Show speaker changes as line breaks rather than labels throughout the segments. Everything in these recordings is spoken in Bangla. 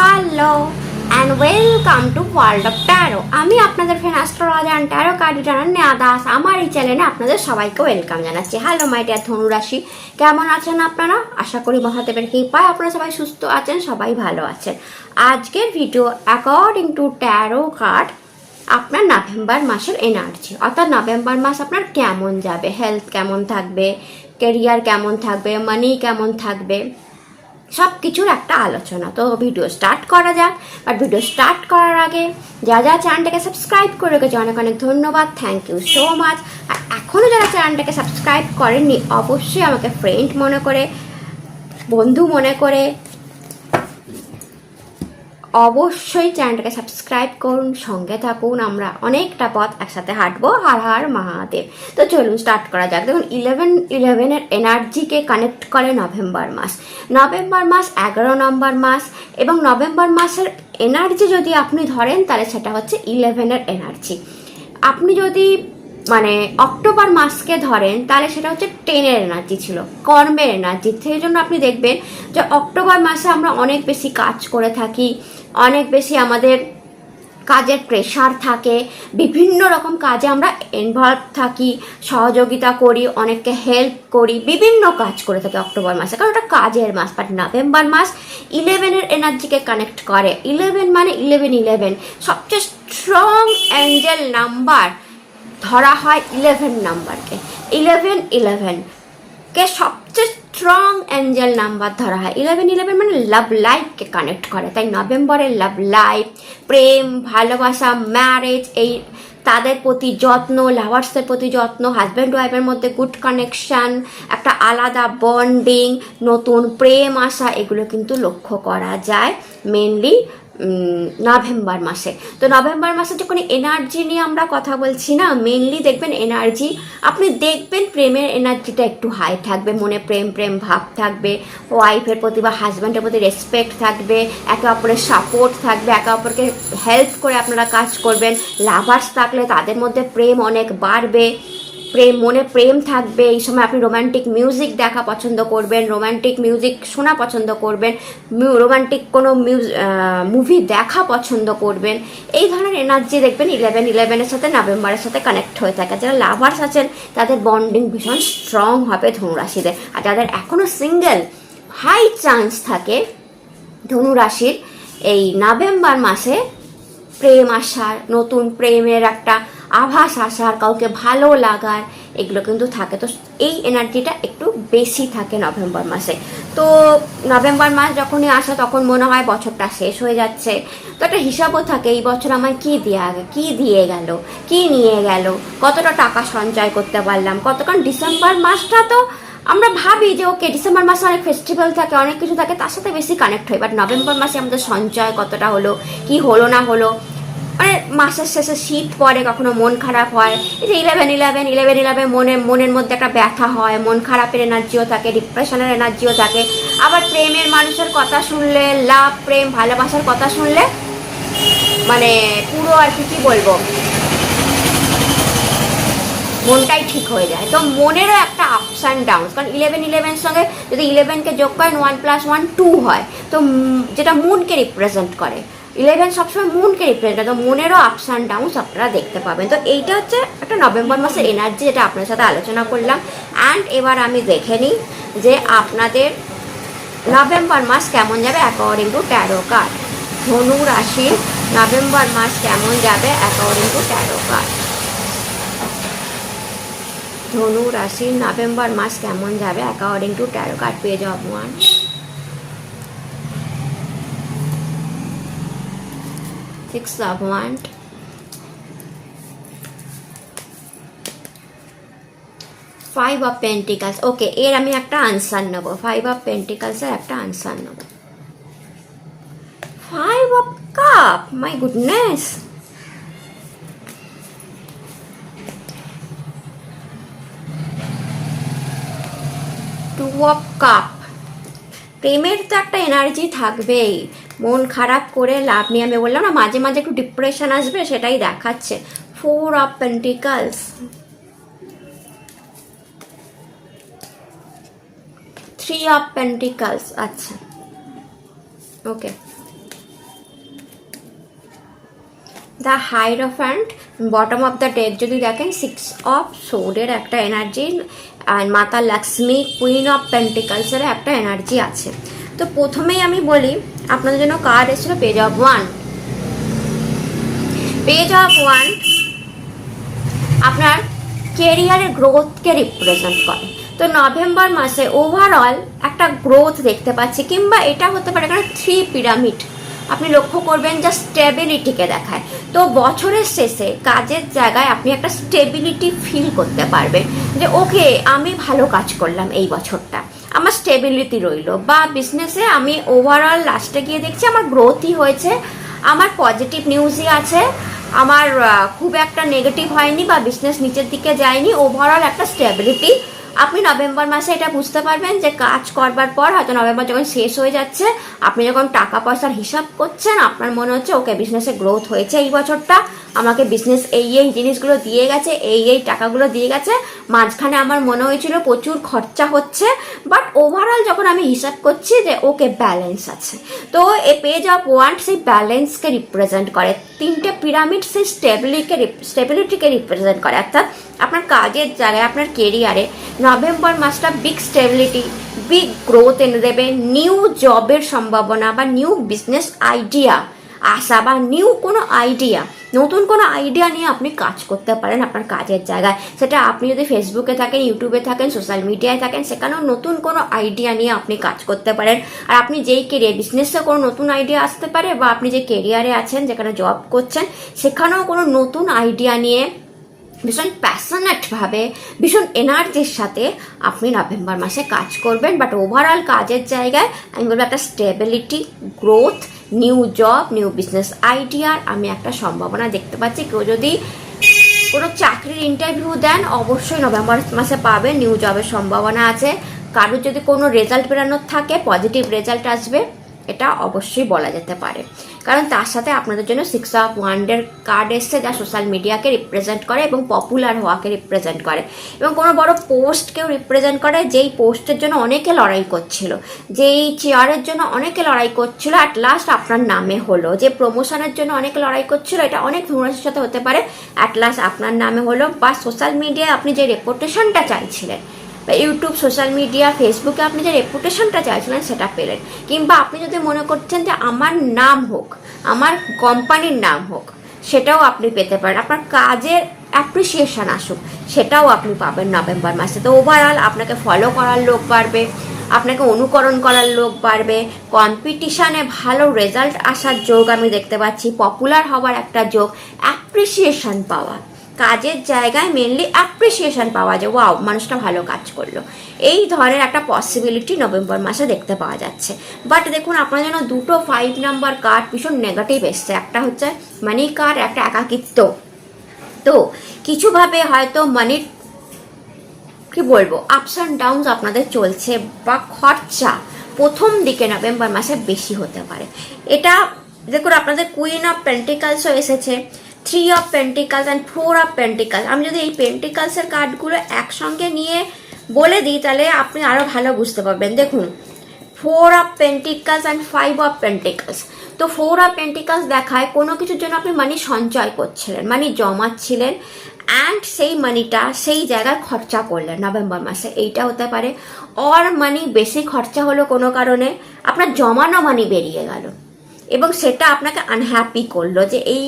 Hello and welcome to world of tarot আমি আপনাদের friend astrologer and tarot card জানান নেয়া দাস আমার এই চ্যানেলে আপনাদের সবাইকে ওয়েলকাম জানাচ্ছি। হ্যালো মাই ডিয়ার ধনুরাশি কেমন আছেন আপনারা? আশা করি মহাদেবের কৃপায় আপনারা সবাই সুস্থ আছেন, সবাই ভালো আছেন। আজকের video according to tarot card আপনার নভেম্বর মাসের এনার্জি অর্থাৎ নভেম্বর মাস আপনার কেমন যাবে? হেলথ কেমন থাকবে? কেরিয়ার কেমন থাকবে? মানি কেমন থাকবে? সব কিছুর একটা আলোচনা। তো ভিডিও স্টার্ট করা যাক। আর ভিডিও স্টার্ট করার আগে যা যা চ্যানেলটাকে সাবস্ক্রাইব করে রেখেছে, অনেক অনেক ধন্যবাদ। থ্যাংক ইউ সো মাচ আর এখনও যারা চ্যানেলটাকে সাবস্ক্রাইব করেননি, অবশ্যই আমাকে ফ্রেন্ড মনে করে, বন্ধু মনে করে অবশ্যই চ্যানেলটাকে সাবস্ক্রাইব করুন, সঙ্গে থাকুন। আমরা অনেকটা পথ একসাথে হাঁটবো। হার হার মহাদেব। তো চলুন স্টার্ট করা যাক। দেখুন ইলেভেন ইলেভেনের এনার্জিকে কানেক্ট করে নভেম্বর মাস। নভেম্বর মাস এগারো নম্বর মাস এবং নভেম্বর মাসের এনার্জি যদি আপনি ধরেন, তাহলে সেটা হচ্ছে ইলেভেনের এনার্জি আপনি যদি মানে অক্টোবর মাসকে ধরেন, তাহলে সেটা হচ্ছে টেনের এনার্জি ছিল, কর্মের এনার্জি সেই জন্য আপনি দেখবেন যে অক্টোবর মাসে আমরা অনেক বেশি কাজ করে থাকি। অনেক বেশি আমাদের কাজের প্রেশার থাকে। বিভিন্ন রকম কাজে আমরা ইনভলভ থাকি, সহযোগিতা করি, অনেককে হেল্প করি, বিভিন্ন কাজ করে থাকি অক্টোবর মাসে। কারণ ওটা কাজের মাস বাট নভেম্বর মাস ইলেভেনের এনার্জিকে কানেক্ট করে। ইলেভেন মানে ইলেভেন ইলেভেন সবচেয়ে স্ট্রং অ্যাঞ্জেল নাম্বার ধরা হয় ইলেভেন নাম্বারকে ইলেভেন ইলেভেন কে সবচেয়ে স্ট্রং অ্যাঞ্জেল নাম্বার ধরা হয়। ইলেভেন ইলেভেন মানে লাভ লাইফকে কানেক্ট করে, তাই নভেম্বরে লাভ লাইফ প্রেম, ভালোবাসা ম্যারেজ এই তাদের প্রতি যত্ন লাভার্সের প্রতি যত্ন হাজব্যান্ড ওয়াইফের মধ্যে গুড কানেকশান একটা আলাদা বন্ডিং নতুন প্রেম আসা এগুলো কিন্তু লক্ষ্য করা যায়। মেনলি নভেম্বর মাসে। তো নভেম্বর মাসে যখন এনার্জি নিয়ে আমরা কথা বলছি না মেনলি দেখবেন এনার্জি আপনি দেখবেন প্রেমের এনার্জিটা একটু হাই থাকবে, মনে প্রেম প্রেম ভাব থাকবে ওয়াইফের প্রতি বা হাজব্যান্ডের প্রতি রেসপেক্ট থাকবে, একে অপরের সাপোর্ট থাকবে, একে অপরকে হেল্প করে আপনারা কাজ করবেন লাভার্স থাকলে তাদের মধ্যে প্রেম অনেক বাড়বে। প্রেম, মনে প্রেম থাকবে। এই সময় আপনি রোমান্টিক মিউজিক দেখা পছন্দ করবেন রোমান্টিক মিউজিক শোনা পছন্দ করবেন রোমান্টিক কোনো মুভি দেখা পছন্দ করবেন। এই ধরনের এনার্জি দেখবেন ইলেভেন ইলেভেনের সাথে নভেম্বরের সাথে কানেক্ট হয়ে থাকে। যারা লাভার্স আছেন, তাদের বন্ডিং ভীষণ স্ট্রং হবে ধনুরাশিদের আর যাদের এখনও সিঙ্গেল হাই চান্স থাকে ধনুরাশির, এই নভেম্বর মাসে প্রেম আসার, নতুন প্রেমের একটা আভাস আসার, কাউকে ভালো লাগার, এগুলো কিন্তু থাকে। তো এই এনার্জিটা একটু বেশি থাকে নভেম্বর মাসে। তো নভেম্বর মাস যখনই আসে, তখন মনে হয় বছরটা শেষ হয়ে যাচ্ছে। তো একটা হিসাবও থাকে, এই বছর আমায় কী দেওয়া কী দিয়ে গেল, কী নিয়ে গেল, কতটা টাকা সঞ্চয় করতে পারলাম কত কারণ ডিসেম্বর মাসটা তো আমরা ভাবি যে, ওকে, ডিসেম্বর মাসে অনেক ফেস্টিভ্যাল থাকে, অনেক কিছু থাকে, তার সাথে বেশি কানেক্ট হয়। বাট নভেম্বর মাসে আমাদের সঞ্চয় কতটা হলো, কি হলো না হলো মানে মাসের শেষে শীত পড়ে, কখনো মন খারাপ হয়। এই যে ইলেভেন ইলেভেন ইলেভেন ইলেভেন মনে, মনের মধ্যে একটা ব্যথা হয়, মন খারাপের এনার্জিও থাকে ডিপ্রেশনের এনার্জিও থাকে। আবার প্রেমের মানুষের কথা শুনলে, লাভ, প্রেম, ভালোবাসার কথা শুনলে মানে পুরো আর কি, কী বলব? মনটাই ঠিক হয়ে যায়। তো মনেরও একটা আপস অ্যান্ড ডাউনস কারণ ইলেভেন ইলেভেন সঙ্গে যদি ইলেভেনকে যোগ করেন ওয়ান প্লাস ওয়ান টু হয়, তো যেটা মুনকে রিপ্রেজেন্ট করে। ইলেভেন সবসময় মুনকে রিপ্রেজেন্ট করে। তো মনেরও আপস অ্যান্ড ডাউনস আপনারা দেখতে পাবেন। তো এইটা হচ্ছে একটা নভেম্বর মাসের এনার্জি যেটা আপনার সাথে আলোচনা করলাম। অ্যান্ড এবার আমি দেখে নিই যে আপনাদের নভেম্বর মাস কেমন যাবে অ্যাকর্ডিং টু ট্যারো কার্ড ধনু রাশির নভেম্বর মাস কেমন যাবে অ্যাকর্ডিং টু ট্যারো কার্ড ধনু রাশির নভেম্বর মাস কেমন যাবে according to tarot card page of one six of one five of pentacles okay এর আমি একটা আনসার নেব। ফাইভ অফ পেন্টিকালসের একটা আনসার নেব। Five of cup my goodness two of cup প্রেমের তো একটা এনার্জি থাকবেই। মন খারাপ করে লাভ নিয়ে আমি বললাম, না, মাঝে মাঝে একটু ডিপ্রেশন আসবে, সেটাই দেখাচ্ছে। Four of pentacles three of pentacles আচ্ছা। Okay the hierophant bottom of the deck যদি দেখেন সিক্স অফ সোডের একটা এনার্জি আর মাতা লক্ষ্মী কুইন অফ পেন্টিকালসের একটা এনার্জি আছে। তো প্রথমেই আমি বলি আপনাদের জন্য কার্ড এসেছিল page of one page of one আপনার কেরিয়ারের গ্রোথকে রিপ্রেজেন্ট করে। তো নভেম্বর মাসে ওভারঅল একটা গ্রোথ দেখতে পাচ্ছি, কিংবা এটা হতে পারে এখানে থ্রি পিরামিড আপনি লক্ষ্য করবেন যা স্টেবিলিটিকে দেখায়। তো বছরের শেষে কাজের জায়গায় আপনি একটা স্টেবিলিটি ফিল করতে পারবেন যে ওকে আমি ভালো কাজ করলাম এই বছরটা। আমার স্টেবিলিটি রইল। বা বিজনেসে আমি ওভারঅল লাস্টে গিয়ে দেখছি আমার গ্রোথই হয়েছে। আমার পজিটিভ নিউজই আছে। আমার খুব একটা নেগেটিভ হয়নি বা বিজনেস নিচের দিকে যায়নি। ওভারঅল একটা স্টেবিলিটি আপনি নভেম্বর মাসে এটা বুঝতে পারবেন যে কাজ করবার পর হয়তো নভেম্বর যখন শেষ হয়ে যাচ্ছে, আপনি যখন টাকা পয়সার হিসাব করছেন, আপনার মনে হচ্ছে, ওকে বিজনেসে গ্রোথ হয়েছে এই বছরটা। আমাকে বিজনেস এই এই জিনিসগুলো দিয়ে গেছে, এই এই টাকাগুলো দিয়ে গেছে। মাঝখানে আমার মনে হয়েছিল, প্রচুর খরচা হচ্ছে। বাট ওভারঅল যখন আমি হিসাব করছি যে, ওকে ব্যালেন্স আছে। তো এ পেজ অফ ওয়ান্ট সেই ব্যালেন্সকে রিপ্রেজেন্ট করে। তিনটে পিরামিড সেই স্টেবিলিটিকে স্টেবিলিটিকে রিপ্রেজেন্ট করে। অর্থাৎ আপনার কাজের জায়গায়, আপনার কেরিয়ারে নভেম্বর মাসটা বিগ স্টেবিলিটি বিগ গ্রোথ এনে দেবে নিউ জবের সম্ভাবনা বা নিউ বিজনেস আইডিয়া আসা বা নিউ কোনো আইডিয়া নতুন কোনো আইডিয়া নিয়ে আপনি কাজ করতে পারেন আপনার কাজের জায়গায়। সেটা আপনি যদি ফেসবুকে থাকেন ইউটিউবে থাকেন সোশ্যাল মিডিয়ায় থাকেন, সেখানেও নতুন কোনো আইডিয়া নিয়ে আপনি কাজ করতে পারেন। আর আপনি যেই কেরিয়ার বিজনেসে কোনো নতুন আইডিয়া আসতে পারে বা আপনি যে কেরিয়ারে আছেন, যেখানে জব করছেন, সেখানেও কোনো নতুন আইডিয়া নিয়ে ভীষণ প্যাশনেটভাবে ভীষণ এনার্জির সাথে আপনি নভেম্বর মাসে কাজ করবেন বাট ওভারঅল কাজের জায়গায় আমি বলব একটা stability growth new job new business আইডিয়ার আমি একটা সম্ভাবনা দেখতে পাচ্ছি। কেউ যদি কোনো চাকরির ইন্টারভিউ দেন, অবশ্যই নভেম্বর মাসে পাবেন নিউ জবের সম্ভাবনা আছে। কারোর যদি কোনো রেজাল্ট বেরানোর থাকে পজিটিভ রেজাল্ট আসবে, এটা অবশ্যই বলা যেতে পারে। কারণ তার সাথে আপনাদের জন্য সিক্স অফ ওয়ান্ডের কার্ড এসছে, যা সোশ্যাল মিডিয়াকে রিপ্রেজেন্ট করে এবং পপুলার হওয়াকে রিপ্রেজেন্ট করে। এবং কোনো বড় পোস্টকেও রিপ্রেজেন্ট করে, যেই পোস্টের জন্য অনেকে লড়াই করছিল, যেই চেয়ারের জন্য অনেকে লড়াই করছিল। অ্যাট লাস্ট আপনার নামে হলো, যে প্রমোশনের জন্য অনেকে লড়াই করছিল, এটা অনেক ধনুরাশির সাথে হতে পারে। অ্যাট লাস্ট আপনার নামে হলো, বা সোশ্যাল মিডিয়ায় আপনি যে রেপুটেশনটা চাইছিলেন বা ইউটিউব, সোশ্যাল মিডিয়া, ফেসবুকে আপনি যে রেপুটেশনটা চাইছিলেন সেটা পেলেন। কিংবা আপনি যদি মনে করছেন যে আমার নাম হোক, আমার কোম্পানির নাম হোক, সেটাও আপনি পেতে পারেন। আপনার কাজের অ্যাপ্রিসিয়েশন আসুক, সেটাও আপনি পাবেন নভেম্বর মাসে। তো ওভারঅল আপনাকে ফলো করার লোক বাড়বে, আপনাকে অনুকরণ করার লোক বাড়বে। কম্পিটিশানে ভালো রেজাল্ট আসার যোগ আমি দেখতে পাচ্ছি। পপুলার হওয়ার একটা যোগ অ্যাপ্রিসিয়েশন পাওয়া। কাজের জায়গায় মেনলি অ্যাপ্রিসিয়েশন পাওয়া যায়। ওয়াও মানুষটা ভালো কাজ করল। এই ধরনের একটা পসিবিলিটি নভেম্বর মাসে দেখতে পাওয়া যাচ্ছে। বাট দেখুন, আপনার জন্য দুটো ফাইভ নাম্বার কার্ড ভীষণ নেগেটিভ এসছে। একটা হচ্ছে মানি কার্ড একটা একাকিত্ব। তো কিছুভাবে হয়তো মানির কি বলব আপস অ্যান্ড ডাউনস আপনাদের চলছে বা খরচা প্রথম দিকে নভেম্বর মাসে বেশি হতে পারে। এটা দেখুন, আপনাদের কুইন অফ পেন্টিকালসও এসেছে। Three of pentacles and four of pentacles আমি যদি এই পেন্টিকালসের কার্ডগুলো একসঙ্গে নিয়ে বলে দিই, তাহলে আপনি আরও ভালো বুঝতে পারবেন। দেখুন four of pentacles and five of pentacles তো ফোর অফ পেন্টিকালস দেখায় কোনো কিছুর জন্য আপনি মানি সঞ্চয় করছিলেন মানি জমাচ্ছিলেন অ্যান্ড সেই মানিটা সেই জায়গায় খরচা করলেন নভেম্বর মাসে। এইটা হতে পারে। অর মানি বেশি খরচা হলো কোনো কারণে, আপনার জমানো মানি বেরিয়ে গেল। এবং সেটা আপনাকে আনহ্যাপি করল যে এই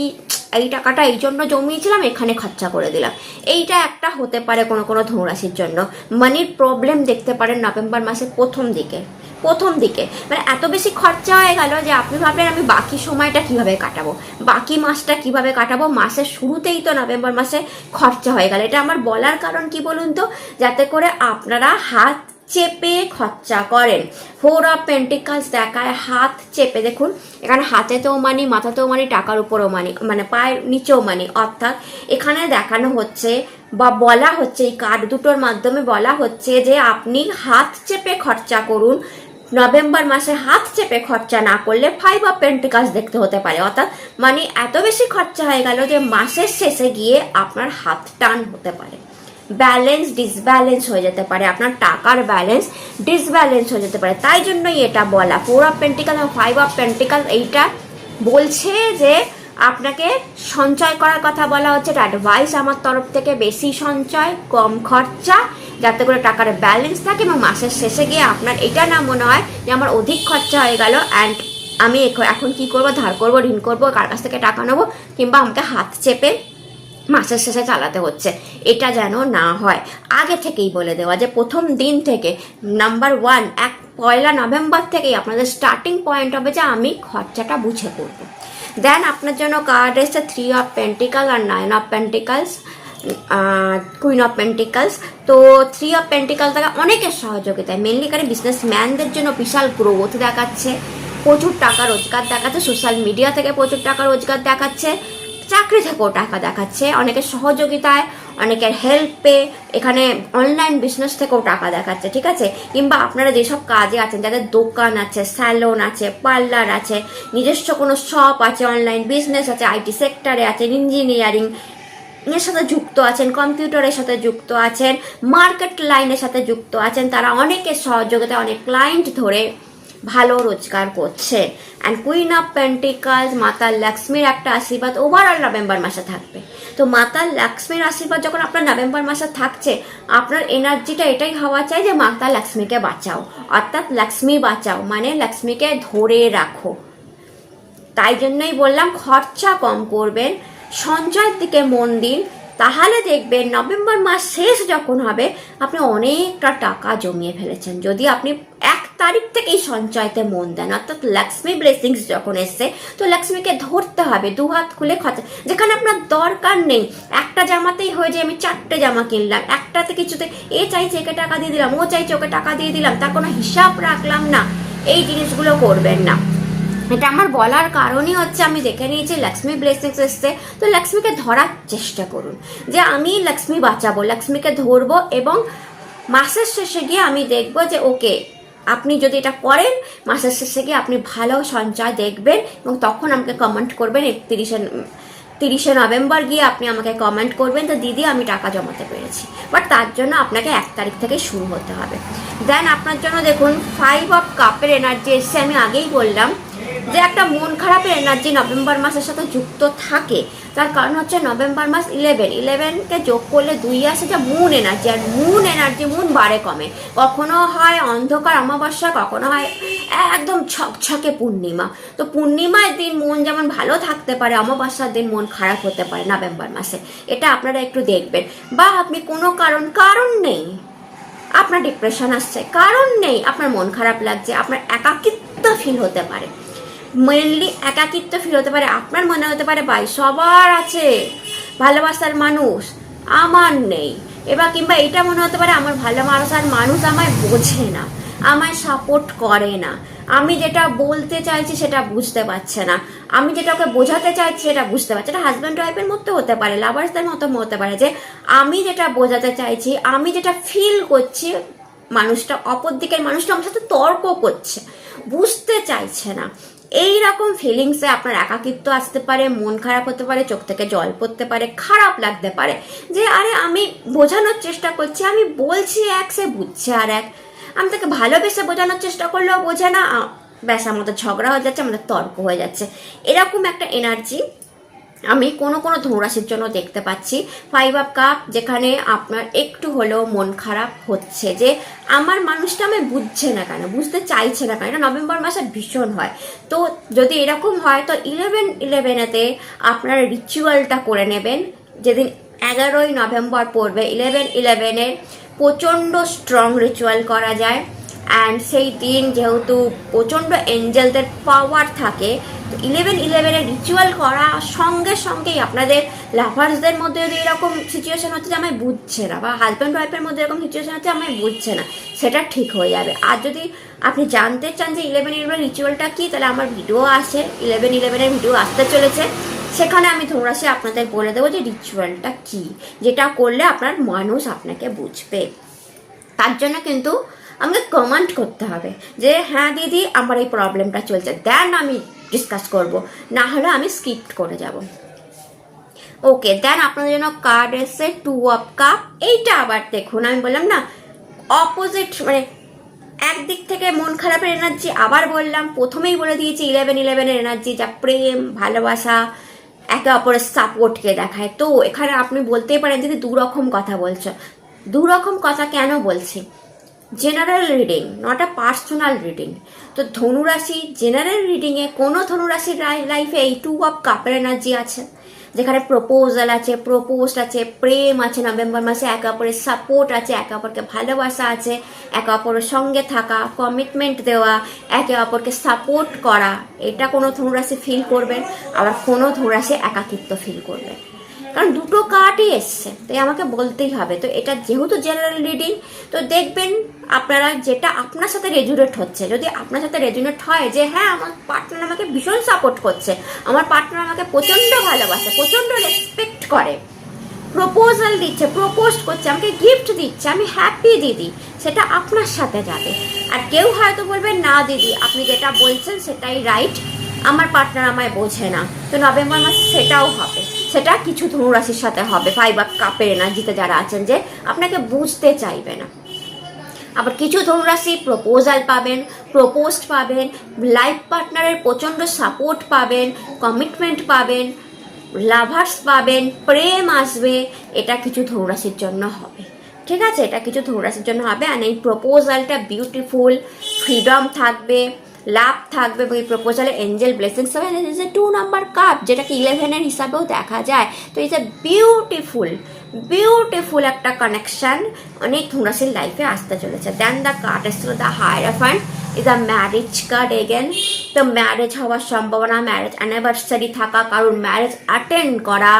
এই টাকাটা এই জন্য জমিয়েছিলাম, এখানে খরচা করে দিলাম। এইটা একটা হতে পারে কোনো কোনো ধনুরাশির জন্য। মানির প্রবলেম দেখতে পারেন নভেম্বর মাসের প্রথম দিকে। প্রথম দিকে। মানে এত বেশি খরচা হয়ে গেল যে আপনি ভাবলেন আমি বাকি সময়টা কীভাবে কাটাবো? বাকি মাসটা কীভাবে কাটাবো? মাসের শুরুতেই তো নভেম্বর মাসে খরচা হয়ে গেল। এটা আমার বলার কারণ কি বলুন তো? যাতে করে আপনারা হাত চেপে খরচা করেন। ফোর অফ পেন্টিকালস দেখায়, হাত চেপে। দেখুন, এখানে হাতেতেও মানি মাথাতেও মানি টাকার উপরও মানি মানে পায়ের নিচেও মানি অর্থাৎ এখানে দেখানো হচ্ছে বা বলা হচ্ছে, এই কার্ড দুটোর মাধ্যমে বলা হচ্ছে যে আপনি হাত চেপে খরচা করুন। নভেম্বর মাসে হাত চেপে খরচা না করলে ফাইভ অফ পেন্টিকালস দেখতে হতে পারে। অর্থাৎ মানে এত বেশি খরচা হয়ে গেল যে মাসের শেষে গিয়ে আপনার হাত টান হতে পারে। ব্যালেন্স ডিসব্যালেন্স হয়ে যেতে পারে, আপনার টাকার ব্যালেন্স ডিসব্যালেন্স হয়ে যেতে পারে। তাই জন্যই এটা বলা। ফোর অফ পেন্টিকাল এবং ফাইভ অফ পেন্টিকাল এইটা বলছে যে আপনাকে সঞ্চয় করার কথা বলা হচ্ছে। এটা অ্যাডভাইস আমার তরফ থেকে। বেশি সঞ্চয়, কম খরচা, যাতে করে টাকার ব্যালেন্স থাকে এবং মাসের শেষে গিয়ে আপনার এটা না মনে হয় যে আমার অধিক খরচা হয়ে গেল অ্যান্ড আমি এখন কি করব, ধার করব, ঋণ করব, কার কাছ থেকে টাকা নেব কিংবা আমাকে হাত চেপে মাসের শেষে চালাতে হচ্ছে। এটা যেন না হয়। আগে থেকেই বলে দেওয়া যে, প্রথম দিন থেকে নাম্বার ওয়ান এক পয়লা নভেম্বর থেকেই আপনাদের স্টার্টিং পয়েন্ট হবে যে, আমি খরচাটা বুঝে করব। দেন আপনার জন্য কার্ড এসছে three of pentacle R nine of pentacles queen of pentacles তো থ্রি অফ পেন্টিকাল থেকে অনেকের সহযোগিতায় মেনলি কারণ বিজনেসম্যানদের জন্য বিশাল গ্রোথ দেখাচ্ছে। প্রচুর টাকা রোজগার দেখাচ্ছে সোশ্যাল মিডিয়া থেকে প্রচুর টাকা রোজগার দেখাচ্ছে। চাকরি থেকেও টাকা দেখাচ্ছে, অনেকের সহযোগিতায়, অনেকের হেল্পে এখানে অনলাইন বিজনেস থেকেও টাকা দেখাচ্ছে, ঠিক আছে? কিংবা আপনারা যেসব কাজে আছেন, যাদের দোকান আছে স্যালন আছে পার্লার আছে, নিজস্ব কোনো শপ আছে অনলাইন বিজনেস আছে আইটি সেক্টরে আছেন ইঞ্জিনিয়ারিং এর সাথে যুক্ত আছেন কম্পিউটারের সাথে যুক্ত আছেন মার্কেট লাইনের সাথে যুক্ত আছেন, তারা অনেকের সহযোগিতায়, অনেক ক্লায়েন্ট ধরে ভালো রোজগার করছে। অ্যান্ড কুইন অফ পেন্টিকালস মাতা লক্ষ্মীর একটা আশীর্বাদ ওভারঅল নভেম্বর মাসে থাকবে। তো মাতা লক্ষ্মীর আশীর্বাদ যখন আপনার নভেম্বর মাসে থাকছে, আপনার এনার্জিটা এটাই হওয়া চাই যে মাতা লক্ষ্মীকে বাঁচাও। অর্থাৎ লক্ষ্মী বাঁচাও মানে লক্ষ্মীকে ধরে রাখো। তাই জন্যই বললাম খরচা কম করবেন, সঞ্চয়ের দিকে মন দিন, তাহলে দেখবেন নভেম্বর মাস শেষ যখন হবে, আপনি অনেকটা টাকা জমিয়ে ফেলেছেন। যদি আপনি এক তারিখ থেকেই সঞ্চয়তে মন দেন। অর্থাৎ লক্ষ্মী ব্লেসিংস যখন এসছে, তো লক্ষ্মীকে ধরতে হবে, দু হাত খুলে খরচা। যেখানে আপনার দরকার নেই, একটা জামাতেই হয়ে যায়, আমি চারটে জামা কিনলাম, একটাতে কিছুতে এ চাইছে, একে টাকা দিয়ে দিলাম, ও চাইছে, ওকে টাকা দিয়ে দিলাম, তার কোনো হিসাব রাখলাম না, এই জিনিসগুলো করবেন না। এটা আমার বলার কারণই হচ্ছে, আমি দেখে নিয়েছি লক্ষ্মী ব্লেসিংস এসছে, তো লক্ষ্মীকে ধরার চেষ্টা করুন। যে আমি লক্ষ্মী বাঁচাবো, লক্ষ্মীকে ধরবো এবং মাসের শেষে গিয়ে আমি দেখব যে, ওকে আপনি যদি এটা করেন মাসের শেষে গিয়ে আপনি ভালো সঞ্চয় দেখবেন এবং তখন আমাকে কমেন্ট করবেন। একত্রিশে তিরিশে নভেম্বর গিয়ে আপনি আমাকে কমেন্ট করবেন তো দিদি, আমি টাকা জমাতে পেরেছি। বাট তার জন্য আপনাকে এক তারিখ থেকে শুরু হতে হবে। দেন আপনার জন্য দেখুন ফাইভ অফ কাপের এনার্জি এসছে। আমি আগেই বললাম যে একটা মন খারাপের এনার্জি নভেম্বর মাসের সাথে যুক্ত থাকে। তার কারণ হচ্ছে নভেম্বর মাস ইলেভেন ইলেভেনকে যোগ করলে দুই আসে যে মুন এনার্জি আর মুন এনার্জি মুন বাড়ে কমে। কখনো হয় অন্ধকার, অমাবস্যা, কখনো হয় একদম ছকছকে পূর্ণিমা। তো পূর্ণিমার দিন মন যেমন ভালো থাকতে পারে, অমাবস্যার দিন মন খারাপ হতে পারে নভেম্বর মাসে। এটা আপনারা একটু দেখবেন। বা আপনি কোনো কারণ কারণ নেই। আপনার ডিপ্রেশন আসছে, কারণ নেই। আপনার মন খারাপ লাগছে, আপনার একাকিত্ব ফিল হতে পারে। মেনলি একাকিত্ব ফিল হতে পারে, আপনার মনে হতে পারে, ভাই, সবার আছে, ভালোবাসার মানুষ, আমার নেই। এবার কিংবা এটা মনে হতে পারে, আমার ভালোবাসার মানুষ আমায় বোঝে না, আমায় সাপোর্ট করে না। আমি যেটা বলতে চাইছি সেটা বুঝতে পারছে না। আমি যেটা ওকে বোঝাতে চাইছি সেটা বুঝতে পারছে এটা হাজব্যান্ড ওয়াইফের মতো হতে পারে লাভার্সদের মতো হতে পারে যে, আমি যেটা বোঝাতে চাইছি, আমি যেটা ফিল করছি, মানুষটা, অপর দিকের মানুষটা আমার সাথে তর্ক করছে, বুঝতে চাইছে না। এই রকম ফিলিংসে আপনার একাকিত্ব আসতে পারে, মন খারাপ হতে পারে, চোখ থেকে জল পড়তে পারে, খারাপ লাগতে পারে। যে, আরে, আমি বোঝানোর চেষ্টা করছি, আমি বলছি এক, সে বুঝছে আর এক। আমি তাকে ভালোবেসে বোঝানোর চেষ্টা করলেও বোঝে না। ব্যাস, আমাদের ঝগড়া হয়ে যাচ্ছে, আমাদের তর্ক হয়ে যাচ্ছে। এরকম একটা এনার্জি আমি কোনো কোনো ধনুরাশির জন্য দেখতে পাচ্ছি ফাইভ আপ কাপ যেখানে আপনার একটু হলেও মন খারাপ হচ্ছে যে আমার মানুষটা আমি বুঝছে না কেন, বুঝতে চাইছে না কেন। নভেম্বর মাসে ভীষণ হয়। তো যদি এরকম হয়, তো ইলেভেন ইলেভেনেতে আপনার রিচুয়ালটা করে নেবেন। যেদিন এগারোই নভেম্বর পড়বে ইলেভেন ইলেভেনের প্রচণ্ড স্ট্রং রিচুয়াল করা যায়। অ্যান্ড সেই দিন যেহেতু প্রচণ্ড এঞ্জেলদের পাওয়ার থাকে, তো ইলেভেন ইলেভেনের রিচুয়াল করা সঙ্গে সঙ্গেই আপনাদের লাভার্সদের মধ্যে যদি এরকম সিচুয়েশন হচ্ছে যে আমায় বুঝছে না, বা হাজব্যান্ড ওয়াইফের মধ্যে এরকম সিচুয়েশান হচ্ছে আমায় বুঝছে না, সেটা ঠিক হয়ে যাবে। আর যদি আপনি জানতে চান যে ইলেভেন ইলেভেন রিচুয়ালটা কী, তাহলে আমার ভিডিও আছে ইলেভেন ইলেভেনের ভিডিও আসতে চলেছে। সেখানে আমি ধনুরাশি আপনাদের বলে দেবো যে রিচুয়ালটা কী, যেটা করলে আপনার মানুষ আপনাকে বুঝবে। তার জন্য কিন্তু আমাকে কমান্ড করতে হবে যে হ্যাঁ দিদি, আমার এই প্রবলেমটা চলছে। দেন আমি ডিসকাস করব। না হলে আমি স্কিপ করে যাব। ওকে দেন আপনাদের জন্য কার্ড এসে টু অফ কাপ এইটা আবার দেখুন, আমি বললাম না অপোজিট মানে একদিক থেকে মন খারাপের এনার্জি আবার বললাম। প্রথমেই বলে দিয়েছি ইলেভেন ইলেভেনের এনার্জি যা প্রেম, ভালোবাসা, একে অপরের সাপোর্টকে দেখায়। তো এখানে আপনি বলতেই পারেন যে দু রকম কথা বলছো। দু রকম কথা কেন বলছি? General reading not a personal reading তো ধনুরাশি জেনারেল রিডিংয়ে কোনো ধনুরাশির লাইফে এই টু অফ কাপের এনার্জি আছে। যেখানে প্রপোজাল আছে প্রপোজড আছে প্রেম আছে নভেম্বর মাসে একে অপরের সাপোর্ট আছে, একে অপরকে ভালোবাসা আছে, একে অপরের সঙ্গে থাকা কমিটমেন্ট দেওয়া, একে অপরকে সাপোর্ট করা। এটা কোনো ধনুরাশি ফিল করবেন আবার কোনো ধনুরাশি একাকিত্ব ফিল করবে। কারণ দুটো কার্ডই এসছে, তাই আমাকে বলতেই হবে। তো এটা যেহেতু জেনারেল রিডিং তো দেখবেন আপনারা যেটা আপনার সাথে রেজুনেট হচ্ছে, যদি আপনার সাথে রেজুনেট হয় যে হ্যাঁ আমার পার্টনার আমাকে ভীষণ সাপোর্ট করছে, আমার পার্টনার আমাকে প্রচণ্ড ভালোবাসে, প্রচণ্ড রেসপেক্ট করে প্রপোজাল দিচ্ছে প্রপোজ করছে, আমাকে গিফট দিচ্ছে, আমি হ্যাপি দিদি, সেটা আপনার সাথে যাবে। আর কেউ হয়তো বলবে, না দিদি, আপনি যেটা বলছেন সেটাই রাইট আমার পার্টনার আমায় বোঝে না। তো নভেম্বর মাসে সেটাও হবে। সেটা কিছু ধনুরাশির সাথে হবে। ফাইভ আপ কাপের এনার্জিতে যারা আছেন যে আপনাকে বুঝতে চাইবে না। আবার কিছু ধনুরাশি প্রপোজাল পাবেন প্রপোজড পাবেন লাইফ পার্টনারের প্রচণ্ড সাপোর্ট পাবেন কমিটমেন্ট পাবেন লাভার্স পাবেন, প্রেম আসবে, এটা কিছু ধনুরাশির জন্য হবে। ঠিক আছে? এটা কিছু ধনুরাশির জন্য হবে। আর এই প্রপোজালটা বিউটিফুল ফ্রিডম থাকবে। লাভ থাকবে এবং এই প্রপোজালে এঞ্জেল ব্লেসিংস হবে is a two number cup যেটাকে ইলেভেনের হিসাবেও দেখা যায়। তো ইজ এ বিউটিফুল বিউটিফুল একটা কানেকশন অনেক ধনুরাশির লাইফে আসতে চলেছে। Then the card is the hierophant is a marriage card again তো ম্যারেজ হওয়ার সম্ভাবনা ম্যারেজ অ্যানিভার্সারি থাকা কারোর ম্যারেজ অ্যাটেন্ড করা।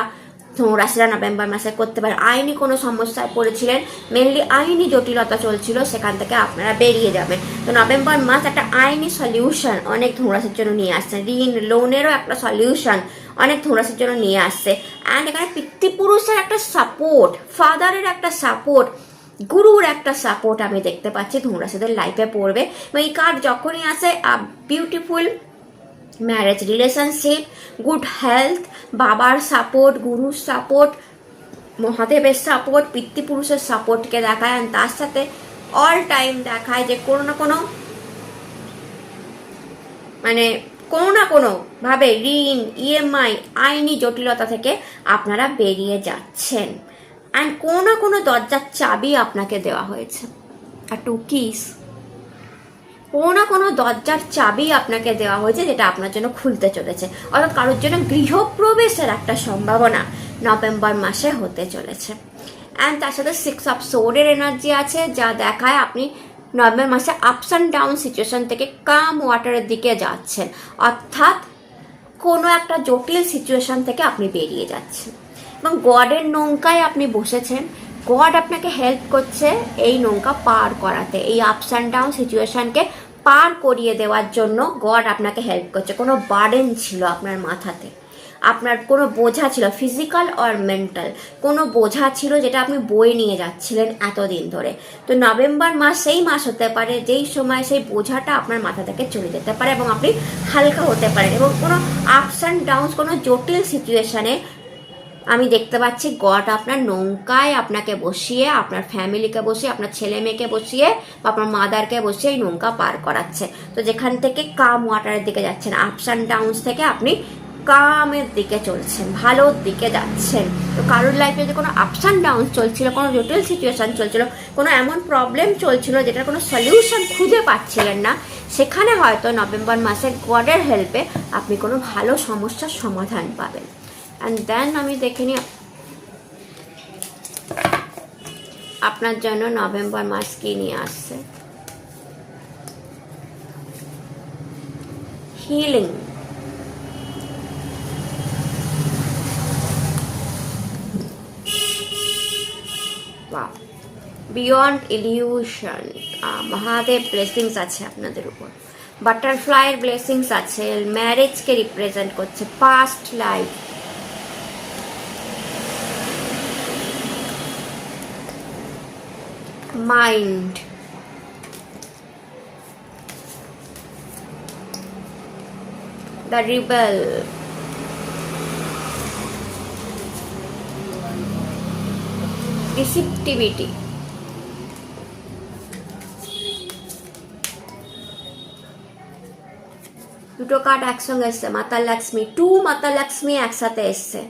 ধনুরাশিরা নভেম্বর মাসে করতে পারে। আইনি কোনো সমস্যায় পড়েছিলেন মেনলি আইনি জটিলতা চলছিল, সেখান থেকে আপনারা বেরিয়ে যাবেন। তো নভেম্বর মাস একটা আইনি সলিউশন অনেক ধনুরাশির জন্য নিয়ে আসছে। ঋণ লোনেরও একটা সলিউশন অনেক ধনুরাশির জন্য নিয়ে আসছে। অ্যান্ড এখানে পিতৃপুরুষের একটা সাপোর্ট ফাদারের একটা সাপোর্ট গুরুর একটা সাপোর্ট আমি দেখতে পাচ্ছি ধনুরাশিদের লাইফে পড়বে। এই কার্ড যখনই আসে beautiful marriage relationship good health বাবার সাপোর্ট গুরুর সাপোর্ট মহাদেবের সাপোর্ট পিতৃপুরুষের সাপোর্টকে দেখায় আর তার সাথে অল টাইম দেখায় যে কোনো না কোনো মানে কোনো না কোনো ভাবে ঋণ ইএমআই আইনি জটিলতা থেকে আপনারা বেরিয়ে যাচ্ছেন। অ্যান্ড কোনো না কোনো দরজার চাবি আপনাকে দেওয়া হয়েছে। আর টু কিস কোনো না কোনো দরজার চাবি আপনাকে দেওয়া হয়েছে যেটা আপনার জন্য খুলতে চলেছে। অর্থাৎ কারোর জন্য গৃহপ্রবেশের একটা সম্ভাবনা নভেম্বর মাসে হতে চলেছে। অ্যান্ড তার সাথে সিক্স অফ সোরের এনার্জি আছে, যা দেখায় আপনি নভেম্বর মাসে আপস অ্যান্ড ডাউন সিচুয়েশন থেকে কাম ওয়াটারের দিকে যাচ্ছেন। অর্থাৎ কোনো একটা জটিল সিচুয়েশন থেকে আপনি বেরিয়ে যাচ্ছেন। এবং গডের নৌকায় আপনি বসেছেন গড আপনাকে হেল্প করছে এই নৌকা পার করাতে, এই আপস অ্যান্ড ডাউন সিচুয়েশনকে পার করিয়ে দেওয়ার জন্য গড আপনাকে হেল্প করছে। কোনো বার্ডেন ছিল আপনার মাথাতে? আপনার কোনো বোঝা ছিল ফিজিক্যাল অর মেন্টাল কোনো বোঝা ছিল যেটা আপনি বয়ে নিয়ে যাচ্ছিলেন এতদিন ধরে? তো নভেম্বর মাস সেই মাস হতে পারে, যেই সময় সেই বোঝাটা আপনার মাথা থেকে চলে যেতে পারে এবং আপনি হালকা হতে পারেন এবং কোনো আপস অ্যান্ড ডাউনস কোনো জটিল সিচুয়েশনে আমি দেখতে পাচ্ছি গড আপনার নৌকায় আপনাকে বসিয়ে, আপনার ফ্যামিলিকে বসিয়ে, আপনার ছেলে মেয়েকে বসিয়ে বা আপনার মাদারকে বসিয়ে এই নৌকা পার করাচ্ছে। তো যেখান থেকে কাম ওয়াটারের দিকে যাচ্ছেন আপস অ্যান্ড ডাউনস থেকে আপনি কামের দিকে চলছেন, ভালোর দিকে যাচ্ছেন। তো কারোর লাইফে যে কোনো আপস অ্যান্ড ডাউন চলছিল, কোনো জটিল সিচুয়েশন চলছিল, কোনো এমন প্রবলেম চলছিল যেটার কোনো সলিউশন খুঁজে পাচ্ছিলেন না, সেখানে হয়তো নভেম্বর মাসে গডের হেল্পে আপনি কোনো ভালো সমস্যার সমাধান পাবেন। অ্যান্ড দেন আমি দেখে নিই আপনার জন্য নভেম্বর মাস কি নিয়ে আসছে। Healing beyond illusion Mahadev blessings আছে আপনাদের উপর। বাটারফ্লাইয়ের ব্লেসিংস আছে। ম্যারেজকে রিপ্রেজেন্ট করছে। Past life mind. The rebel. Receptivity. দুটো কার্ড একসঙ্গে এসছে মাতা লক্ষ্মী টু মাতা লক্ষ্মী একসাথে এসছে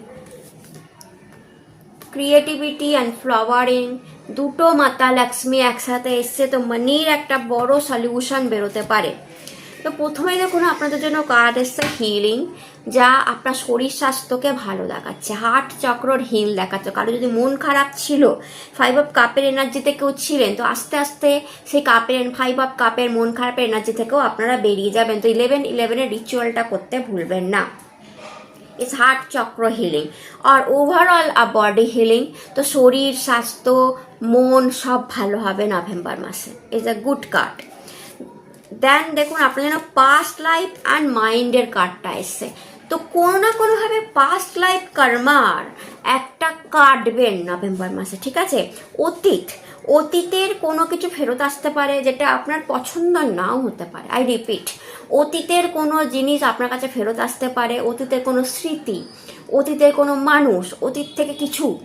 ক্রিয়েটিভিটি অ্যান্ড ফ্লাওয়ারিং দুটো মাতা লক্ষ্মী একসাথে এসছে, তো মানির একটা বড় সলিউশন বেরোতে পারে। তো প্রথমে দেখুন, আপনাদের জন্য কার্ড এসছে হিলিং যা আপনার শরীর স্বাস্থ্যকে ভালো দেখাচ্ছে। হার্ট চক্রর হিল দেখাচ্ছে। কারও যদি মন খারাপ ছিল ফাইভ অফ কাপের এনার্জিতে কেউ ছিলেন, তো আস্তে আস্তে সেই কাপের ফাইভ অফ কাপের মন খারাপের এনার্জি থেকেও আপনারা বেরিয়ে যাবেন। তো ইলেভেন ইলেভেনের রিচুয়ালটা করতে ভুলবেন না। ইস হার্ট চক্র হিলিং আর ওভারঅল আ বডি হিলিং তো শরীর, স্বাস্থ্য, মন সব ভালো হবে নভেম্বর মাসে। Is a good card then দেখুন, আপনার যেন পাস্ট লাইফ অ্যান্ড মাইন্ডের কার্ডটা এসছে। তো কোনো না কোনোভাবে পাস্ট লাইফ কর্মার একটা কাটবেন নভেম্বর মাসে, ঠিক আছে? অতীত অতীতের কোনো কিছু ফেরত আসতে পারে যেটা আপনার পছন্দ নাও হতে পারে। আই রিপিট অতীতের কোনো জিনিস আপনার কাছে ফেরত আসতে পারে, অতীতের কোনো স্মৃতি, অতীতের কোনো মানুষ, অতীত থেকে কিছু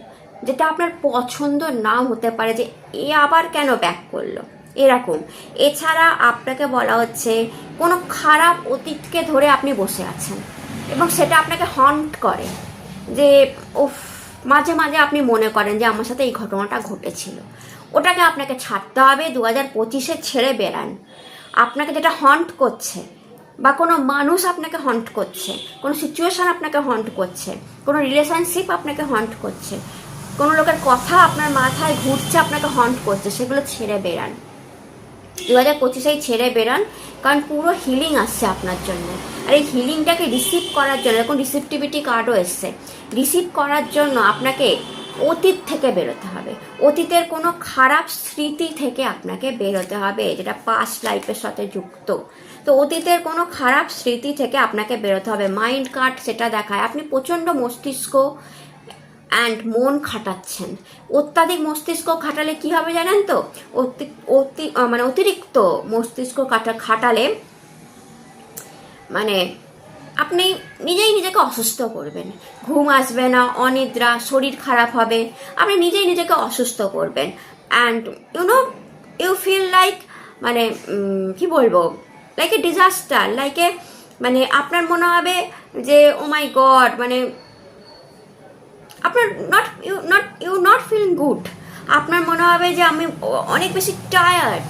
যেটা আপনার পছন্দ নাও হতে পারে যে এ আবার কেন ব্যাক করল। এরকম। এছাড়া আপনাকে বলা হচ্ছে কোনো খারাপ অতীতকে ধরে আপনি বসে আছেন এবং সেটা আপনাকে হন্ট করে যে, উফ, মাঝে মাঝে আপনি মনে করেন যে আমার সাথে এই ঘটনাটা ঘটেছিল। ওটাকে আপনাকে ছাড়তে হবে দু হাজার পঁচিশে ছেড়ে বেরান আপনাকে যেটা হন্ট করছে, বা কোনো মানুষ আপনাকে হন্ট করছে, কোনো সিচুয়েশন আপনাকে হন্ট করছে, কোনো রিলেশনশিপ আপনাকে হন্ট করছে, কোনো লোকের কথা আপনার মাথায় ঘুরছে আপনাকে হন্ট করছে, সেগুলো ছেড়ে বেরান দু হাজার পঁচিশেই ছেড়ে বেরান কারণ পুরো হিলিং আসছে আপনার জন্য। আর এই হিলিংটাকে রিসিভ করার জন্য এখন রিসিপটিভিটি কার্ডও এসছে রিসিভ করার জন্য আপনাকে অতীত থেকে বেরোতে হবে। অতীতের কোনো খারাপ স্মৃতি থেকে আপনাকে বেরোতে হবে, যেটা পাস্ট লাইফের সাথে যুক্ত। তো অতীতের কোনো খারাপ স্মৃতি থেকে আপনাকে বেরোতে হবে। মাইন্ড কার্ড সেটা দেখায়। আপনি প্রচণ্ড মস্তিষ্ক অ্যান্ড মন খাটাচ্ছেন। অত্যাধিক মস্তিষ্ক খাটালে কি হবে জানেন তো? অতি অতি মানে অতিরিক্ত মস্তিষ্ক কাটা খাটালে মানে আপনি নিজেই নিজেকে অসুস্থ করবেন। ঘুম আসবে না, অনিদ্রা, শরীর খারাপ হবে, আপনি নিজেই নিজেকে অসুস্থ করবেন। And you know you feel like মানে কি বলব? Like a disaster like a মানে আপনার মনে হবে যে ও মাই গড মানে আপনার not you not you not feel good আপনার মনে হবে যে, আমি অনেক বেশি টায়ার্ড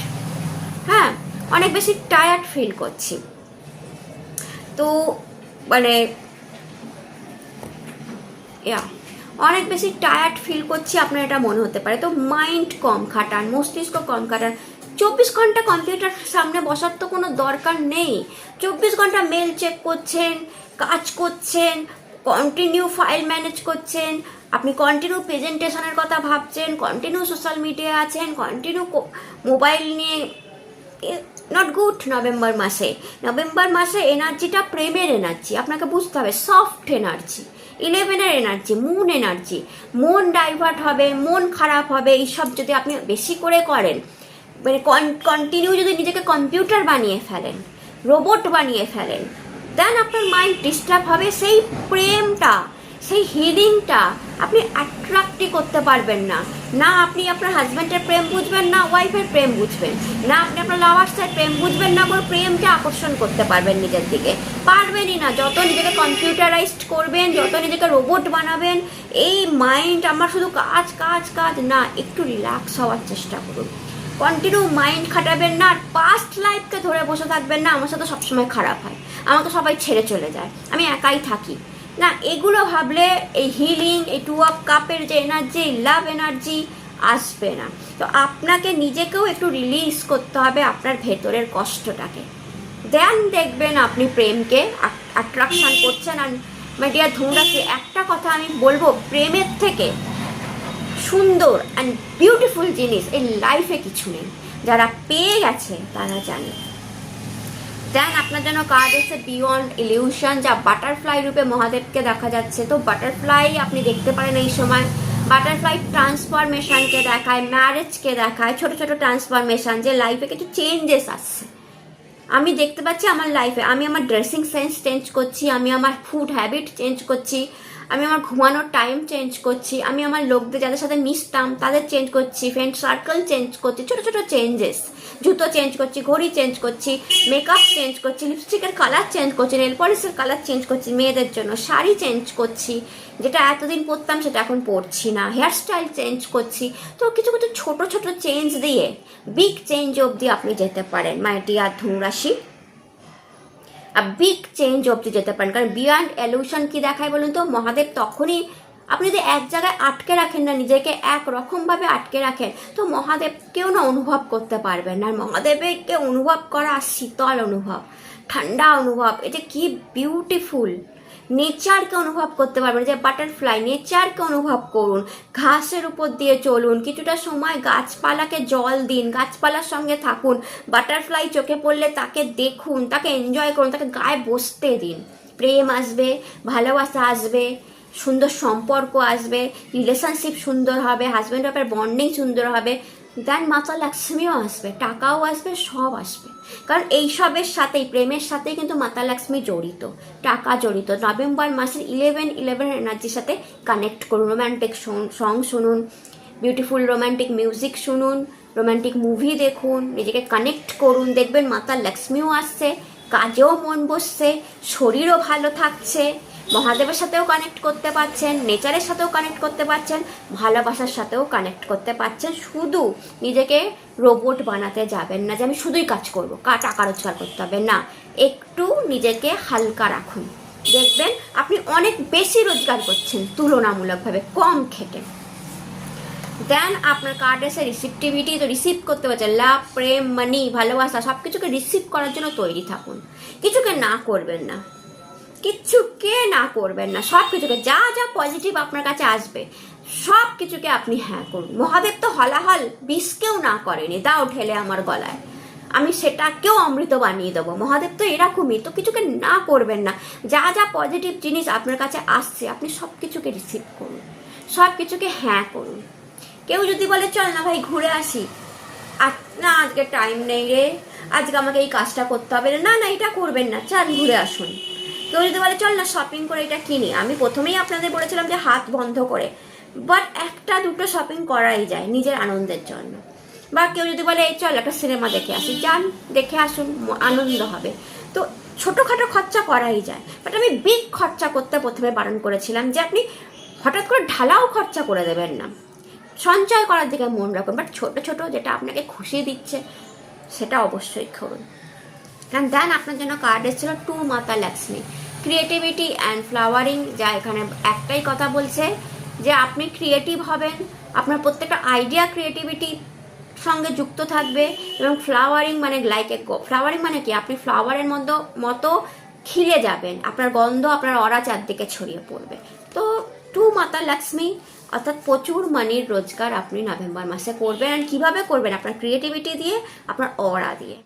হ্যাঁ অনেক বেশি টায়ার্ড ফিল করছি। তো মানে ইয়া অনেক বেশি টায়ার্ড ফিল করছি আপনার, এটা মনে হতে পারে। তো মাইন্ড কম খাটান, মস্তিষ্ক কম খাটান। চব্বিশ ঘণ্টা কম্পিউটার সামনে বসার তো কোনো দরকার নেই। চব্বিশ ঘণ্টা মেল চেক করছেন, কাজ করছেন কন্টিনিউ ফাইল ম্যানেজ করছেন। আপনি কন্টিনিউ প্রেজেন্টেশনের কথা ভাবছেন কন্টিনিউ সোশ্যাল মিডিয়া আছেন কন্টিনিউ মোবাইল নিয়ে নট গুড নভেম্বর মাসে। নভেম্বর মাসে এনার্জিটা প্রেমের এনার্জি আপনাকে বুঝতে হবে সফট এনার্জি ইলেভেনের এনার্জি মুন এনার্জি মন ডাইভার্ট হবে মন খারাপ হবে, এইসব যদি আপনি বেশি করে করেন মানে কন্টিনিউ যদি নিজেকে কম্পিউটার বানিয়ে ফেলেন রোবট বানিয়ে ফেলেন দেন আপনার মাইন্ড ডিস্টার্ব হবে সেই প্রেমটা। সেই হিলিংটা আপনি অ্যাট্রাক্টই করতে পারবেন না। না আপনি আপনার হাজব্যান্ডের প্রেম বুঝবেন, না ওয়াইফের প্রেম বুঝবেন। না আপনি আপনার লাভার্সের প্রেম বুঝবেন, না কোনো প্রেমকে আকর্ষণ করতে পারবেন নিজের দিকে। পারবেনই না। যত নিজেকে কম্পিউটারাইজড করবেন, যত নিজেকে রোবট বানাবেন, এই মাইন্ড আমার শুধু কাজ কাজ কাজ, না, একটু রিল্যাক্স হওয়ার চেষ্টা করুন। কন্টিনিউ মাইন্ড খাটাবেন না, আর পাস্ট লাইফকে ধরে বসে থাকবেন না, আমার সাথে সবসময় খারাপ হয়। আমাকে সবাই ছেড়ে চলে যায়। আমি একাই থাকি। না, এগুলো ভাবলে এই হিলিং এই টু অফ কাপের যে এনার্জি লাভ এনার্জি আসবে না। তো আপনাকে নিজেকেও একটু রিলিজ করতে হবে আপনার ভেতরের কষ্টটাকে। দেন দেখবেন আপনি প্রেমকে অ্যাট্রাকশন করছেন আর মিডিয়া ধুমরাকে একটা কথা আমি বলব, প্রেমের থেকে সুন্দর অ্যান্ড বিউটিফুল জিনিস এই লাইফে কিছু নেই। যারা পেয়ে গেছে, তারা জানে। দেন আপনার জন্য কার্ড হচ্ছে বিয়ন্ড ইলিউশন যা বাটারফ্লাই রূপে মহাদেবকে দেখা যাচ্ছে। তো বাটারফ্লাই আপনি দেখতে পারেন এই সময়। বাটারফ্লাই ট্রান্সফরমেশনকে দেখায় ম্যারেজকে দেখায়, ছোট ছোট ট্রান্সফরমেশন যে লাইফে কিছু চেঞ্জেস আসছে। আমি দেখতে পাচ্ছি আমার লাইফে আমি আমার ড্রেসিং সেন্স চেঞ্জ করছি, আমি আমার ফুড হ্যাবিট চেঞ্জ করছি। আমি আমার ঘুমানোর টাইম চেঞ্জ করছি, আমি আমার লোকদের যাদের সাথে মিশতাম, তাদের চেঞ্জ করছি ফ্রেন্ড সার্কেল চেঞ্জ করছি, ছোটো ছোটো চেঞ্জেস জুতো চেঞ্জ করছি, ঘড়ি চেঞ্জ করছি মেকআপ চেঞ্জ করছি লিপস্টিকের কালার চেঞ্জ করছি নেল পলিশের কালার চেঞ্জ করছি মেয়েদের জন্য, শাড়ি চেঞ্জ করছি, যেটা এতদিন পরতাম সেটা এখন পরছি না। হেয়ারস্টাইল চেঞ্জ করছি, তো কিছু কিছু ছোট ছোট চেঞ্জ দিয়ে বিগ চেঞ্জ অবধি আপনি যেতে পারেন মাই ডিয়ার ধনুরাশি। বিগ চেঞ্জ অবধি যেতে পারেন কারণ বিয়ান্ড অ্যালিউশন কি দেখায় বলুন তো? মহাদেব তখনই আপনি যদি এক জায়গায় আটকে রাখেন না, নিজেকে এক রকমভাবে আটকে রাখেন, তো মহাদেবকেও না অনুভব করতে পারবেন। আর মহাদেবকে অনুভব করা শীতল অনুভব, ঠান্ডা অনুভব। এটা কি বিউটিফুল নেচারকে অনুভব করতে পারবেন, যে বাটারফ্লাই নেচারকে অনুভব করুন, ঘাসের উপর দিয়ে চলুন, কিছুটা সময় গাছপালাকে জল দিন, গাছপালার সঙ্গে থাকুন বাটারফ্লাই চোখে পড়লে তাকে দেখুন, তাকে এনজয় করুন, তাকে গায়ে বসতে দিন। প্রেম আসবে, ভালোবাসা আসবে, সুন্দর সম্পর্ক আসবে রিলেশনশিপ সুন্দর হবে হাজব্যান্ড ওয়াইফের বন্ডিং সুন্দর হবে দেন মাতা লক্ষ্মীও আসবে, টাকাও আসবে, সব আসবে। কারণ এইসবের সাথেই, প্রেমের সাথেই কিন্তু মাতা লক্ষ্মী জড়িত, টাকা জড়িত। নভেম্বর মাসের ইলেভেন ইলেভেন এনার্জির সাথে কানেক্ট করুন রোম্যান্টিক সং শুনুন বিউটিফুল রোম্যান্টিক মিউজিক শুনুন রোম্যান্টিক মুভি দেখুন, নিজেকে কানেক্ট করুন। দেখবেন মাতা লক্ষ্মীও আসছে, কাজেও মন বসছে, শরীরও ভালো থাকছে। মহাদেবের সাথেও কানেক্ট করতে পারছেন নেচারের সাথেও কানেক্ট করতে পারছেন, ভালোবাসার সাথেও কানেক্ট করতে পারছেন। শুধু নিজেকে রোবট বানাতে যাবেন না যে আমি শুধুই কাজ করব টাকা রোজগার করতে হবে, না। একটু নিজেকে হালকা রাখুন। দেখবেন আপনি অনেক বেশি রোজগার করছেন তুলনামূলকভাবে কম খেটে। দেন আপনার কার্ড এসে রিসিপটিভিটি তো রিসিভ করতে পারছেন। লাভ, প্রেম মানি ভালোবাসা সব কিছুকে রিসিভ করার জন্য তৈরি থাকুন। কিছুকে না করবেন না। কিচ্ছুকে না করবেন না। সব কিছুকে, যা যা পজিটিভ আপনার কাছে আসবে, সব কিছুকে আপনি হ্যাঁ করুন। মহাদেব তো হলাহল বিষকেও না করেনি, দাও ঠেলে আমার গলায়। আমি সেটাকেও অমৃত বানিয়ে দেবো। মহাদেব তো এরকমই, তো কিছুকে না করবেন না। যা যা পজিটিভ জিনিস আপনার কাছে আসছে, আপনি সব কিছুকে রিসিভ করুন। সব কিছুকে হ্যাঁ করুন। কেউ যদি বলে, চল না ভাই, ঘুরে আসি। আর না, আজকে টাইম নেই রে। আজকে আমাকে এই কাজটা করতে হবে না না, এটা করবেন না। চান ঘুরে আসুন। কেউ যদি বলে, চল না শপিং করে এটা কিনি। আমি প্রথমেই আপনাদের বলেছিলাম যে, হাত বন্ধ করে। বাট একটা দুটো শপিং করাই যায় নিজের আনন্দের জন্য। বা কেউ যদি বলে, এই চল একটা সিনেমা দেখে আসি। যান, দেখে আসুন আনন্দ হবে। তো ছোটোখাটো খরচা করাই যায়। বাট আমি বিগ খরচা করতে প্রথমে বারণ করেছিলাম যে, আপনি হঠাৎ করে ঢালাও খরচা করে দেবেন না। সঞ্চয় করার দিকে মন রাখুন। বাট ছোট ছোট যেটা আপনাকে খুশি দিচ্ছে, সেটা অবশ্যই করুন। কারণ দেন আপনার জন্য কার্ড এসেছিল টু মাতা লক্ষ্মী। ক্রিয়েটিভিটি অ্যান্ড ফ্লাওয়ারিং যা এখানে একটাই কথা বলছে যে আপনি ক্রিয়েটিভ হবেন, আপনার প্রত্যেকটা আইডিয়া ক্রিয়েটিভিটি সঙ্গে যুক্ত থাকবে এবং ফ্লাওয়ারিং মানে লাইক এ ফ্লাওয়ারিং মানে কি? আপনি ফ্লাওয়ারের মতো মতো খিরে যাবেন, আপনার গন্ধ আপনার অরা চারদিকে ছড়িয়ে পড়বে। তো টু মাতা লক্ষ্মী, অর্থাৎ প্রচুর মানির রোজগার আপনি নভেম্বর মাসে করবেন। আর কীভাবে করবেন? আপনার ক্রিয়েটিভিটি দিয়ে, আপনার অরা দিয়ে।